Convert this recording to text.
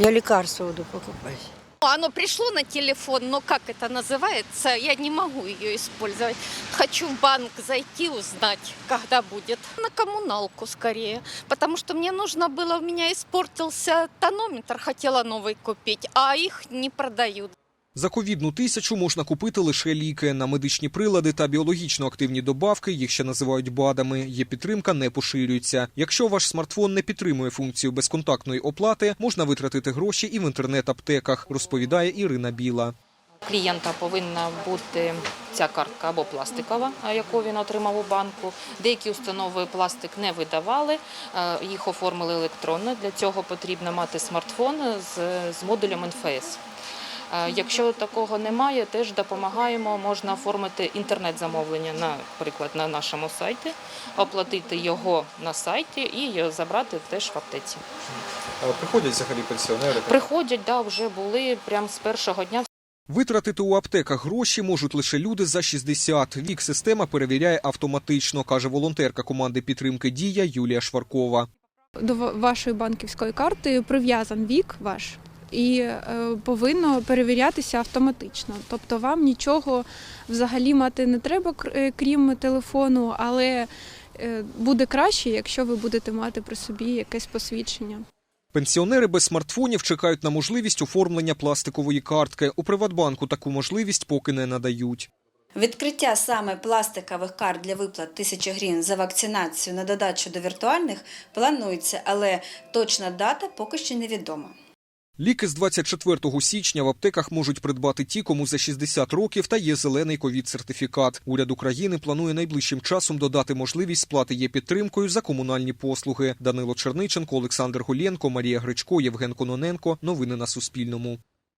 Я лекарства буду покупать. Оно пришло на телефон, но как это называется, я не могу ее использовать. Хочу в банк зайти, узнать, когда будет. На коммуналку скорее, потому что мне нужно было, у меня испортился тонометр, хотела новый купить, а их не продают. За ковідну тисячу можна купити лише ліки на медичні прилади та біологічно активні добавки, їх ще називають БАДами. Є підтримка, не поширюється. Якщо ваш смартфон не підтримує функцію безконтактної оплати, можна витратити гроші і в інтернет-аптеках, розповідає Ірина Біла. клієнта повинна бути ця картка або пластикова, яку він отримав у банку. Деякі установи пластик не видавали, е, їх оформили електронно. Для цього потрібно мати смартфон з, модулем НФС. Якщо такого немає, теж допомагаємо. Можна оформити інтернет-замовлення, наприклад, на нашому сайті, оплатити його на сайті і забрати теж в аптеці. Приходять взагалі пенсіонери. Приходять, да, вже були прямо з першого дня. Витратити у аптеках гроші можуть лише люди за 60. Вік система перевіряє автоматично, каже волонтерка команди підтримки Дія Юлія Шваркова. до вашої банківської карти прив'язан вік ваш і е, повинно перевірятися автоматично. Тобто вам нічого взагалі мати не треба, е, крім телефону, але е, буде краще, якщо ви будете мати при собі якесь посвідчення. Пенсіонери без смартфонів чекають на можливість оформлення пластикової картки. У Приватбанку таку можливість поки не надають. Відкриття саме пластикових карт для виплат 1000 гривень за вакцинацію на додачу до віртуальних планується, але точна дата поки що невідома. Ліки з 24 січня в аптеках можуть придбати ті, кому за 60 років та є зелений ковід-сертифікат. Уряд України планує найближчим часом додати можливість сплати є підтримкою за комунальні послуги. Данило Черниченко, Олександр Голєнко, Марія Гречко, Євген Кононенко. Новини на Суспільному.